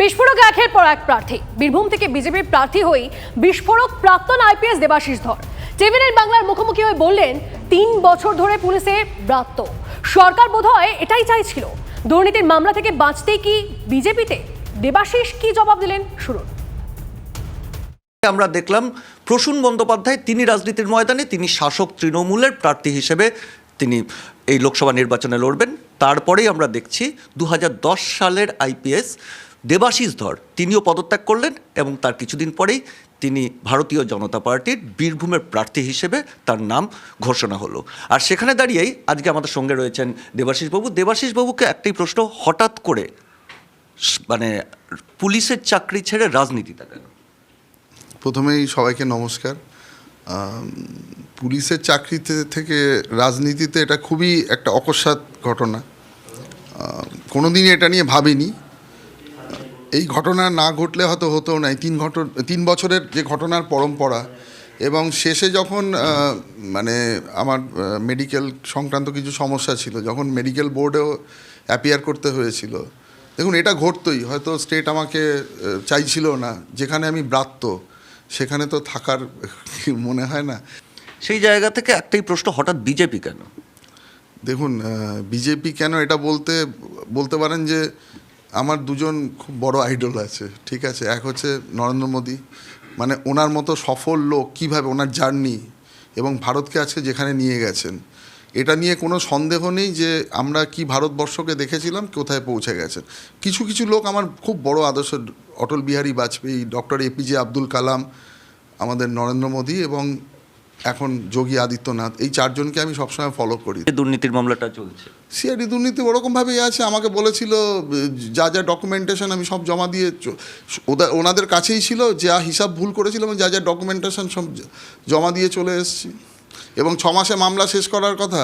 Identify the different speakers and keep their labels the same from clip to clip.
Speaker 1: বিস্ফোরক একের পর এক প্রার্থী। বীরভূম থেকে বিজেপির প্রার্থী হয়ে বিস্ফোরক প্রাক্তন আইপিএস দেবাশিস ধর। টিভিএন বাংলার মুখোমুখি হয়ে বললেন, তিন বছর ধরে পুলিশে ব্রাত্য। সরকার বোধহয় এটাই চাইছিল। দুর্নীতির মামলা থেকে বাঁচতেই কি বিজেপিতে? দেবাশিস কি জবাব দিলেন? শুনুন।
Speaker 2: আমরা দেখলাম, প্রসূন বন্দ্যোপাধ্যায় তিনি রাজনীতির ময়দানে, তিনি শাসক তৃণমূলের প্রার্থী হিসেবে তিনি এই লোকসভা নির্বাচনে লড়বেন। তারপরেই আমরা দেখছি দু হাজার দশ সালের আইপিএস দেবাশিস ধর, তিনিও পদত্যাগ করলেন এবং তার কিছুদিন পরেই তিনি ভারতীয় জনতা পার্টির বীরভূমের প্রার্থী হিসেবে তার নাম ঘোষণা হলো। আর সেখানে দাঁড়িয়েই আজকে আমাদের সঙ্গে রয়েছেন দেবাশিস বাবু। দেবাশিস বাবুকে একটাই প্রশ্ন, হঠাৎ করে মানে পুলিশের চাকরি ছেড়ে রাজনীতিতে কেন?
Speaker 3: প্রথমেই সবাইকে নমস্কার। পুলিশের চাকরিতে থেকে রাজনীতিতে এটা খুবই একটা অকস্মাৎ ঘটনা। কোনোদিনই এটা নিয়ে ভাবিনি। এই ঘটনা না ঘটলে হয়তো হতো না তিন ঘটন তিন বছরের যে ঘটনার পরম্পরা এবং শেষে যখন মানে আমার মেডিকেল সংক্রান্ত কিছু সমস্যা ছিল যখন মেডিকেল বোর্ডেও অ্যাপিয়ার করতে হয়েছিল। দেখুন এটা ঘটতই। হয়তো স্টেট আমাকে চাইছিল না। যেখানে আমি ব্রাত্য সেখানে তো থাকার মনে হয় না।
Speaker 2: সেই জায়গা থেকে একটাই প্রশ্ন হঠাৎ বিজেপি কেন?
Speaker 3: দেখুন বিজেপি কেন এটা বলতে বলতে পারেন যে আমার দুজন খুব বড় আইডল আছে, ঠিক আছে? এক হচ্ছে নরেন্দ্র মোদী। মানে ওনার মতো সফল লোক কীভাবে ওনার জার্নি এবং ভারতকে আজকে যেখানে নিয়ে গেছেন, এটা নিয়ে কোনো সন্দেহ নেই যে আমরা কি ভারতবর্ষকে দেখেছিলাম, কোথায় পৌঁছে গেছেন। কিছু কিছু লোক আমার খুব বড় আদর্শ, অটল বিহারী বাজপেয়ী, ডক্টর এপিজে আব্দুল কালাম, আমাদের নরেন্দ্র মোদী এবং এখন যোগী আদিত্যনাথ এই চারজনকে আমি সবসময় ফলো করি।
Speaker 2: দুর্নীতির মামলাটা চলছে।
Speaker 3: সিআইডি দুর্নীতি ওরকমভাবেই আছে আমাকে বলেছিল যা যা ডকুমেন্টেশন আমি সব জমা দিয়ে ওনাদের কাছেই ছিল যা হিসাব ভুল করেছিল এবং যা যা ডকুমেন্টেশন সব জমা দিয়ে চলে এসেছি। এবং ছ মাসে মামলা শেষ করার কথা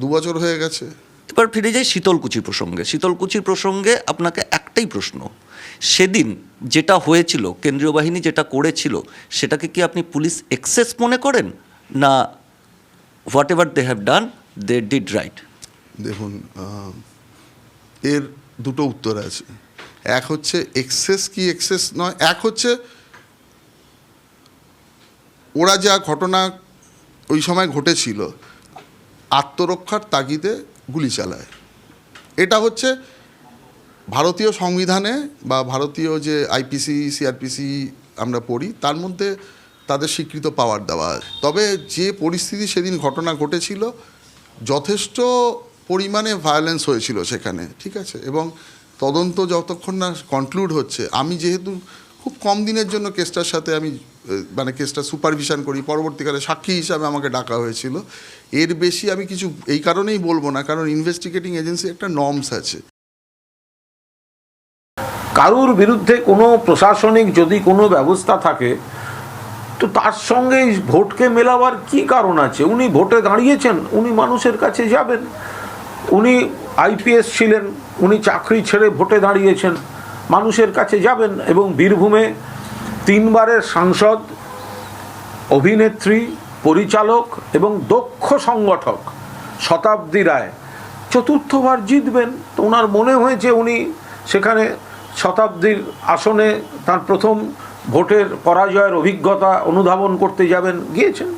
Speaker 3: দু বছর হয়ে গেছে।
Speaker 2: এবার ফিরে যাই শীতলকুচি প্রসঙ্গে। শীতলকুচির প্রসঙ্গে আপনাকে একটাই প্রশ্ন সেদিন যেটা হয়েছিল কেন্দ্রীয় বাহিনী যেটা করেছিল সেটাকে কি আপনি পুলিশ এক্সেস মনে করেন? না whatever they have done they did right
Speaker 3: দেখুন এর দুটো উত্তর আছে। এক হচ্ছে এক্সেস কি এক্সেস নয়, এক হচ্ছে ওরা যা ঘটনা ওই সময় ঘটেছিল, আত্মরক্ষার তাগিদে গুলি চালায়। এটা হচ্ছে ভারতীয় সংবিধানে বা ভারতীয় যে আইপিসি সিআরপিসি আমরা পড়ি, তার মধ্যে তাদের স্বীকৃত পাওয়ার দেওয়া। তবে যে পরিস্থিতি সেদিন ঘটনা ঘটেছিল, যথেষ্ট পরিমাণে ভায়োলেন্স হয়েছিল সেখানে, ঠিক আছে এবং তদন্ত যতক্ষণ না কনক্লুড হচ্ছে, আমি যেহেতু খুব কম দিনের জন্য কেসটার সাথে আমি মানে কেসটা সুপারভিশন করি, পরবর্তীকালে সাক্ষী হিসাবে আমাকে ডাকা হয়েছিল, এর বেশি আমি কিছু, এই কারণেই বলব না, কারণ ইনভেস্টিগেটিং এজেন্সি একটা নর্মস আছে
Speaker 4: কারুর বিরুদ্ধে কোনো প্রশাসনিক যদি কোনো ব্যবস্থা থাকে তো তার সঙ্গে ভোটকে মেলাবার কি কারণ আছে? উনি ভোটে দাঁড়িয়েছেন, উনি মানুষের কাছে যাবেন। উনি আইপিএস ছিলেন, উনি চাকরি ছেড়ে ভোটে দাঁড়িয়েছেন, মানুষের কাছে যাবেন এবং বীরভূমে তিনবারের সাংসদ, অভিনেত্রী, পরিচালক এবং দক্ষ সংগঠক শতাব্দী রায়। চতুর্থবার জিতবেন, তো ওনার মনে হয়েছে উনি সেখানে শতাব্দীর আসনে তার প্রথম ভোটের পরাজয়ের অভিজ্ঞতা অনুধাবন করতে যাবেন গিয়েছেন।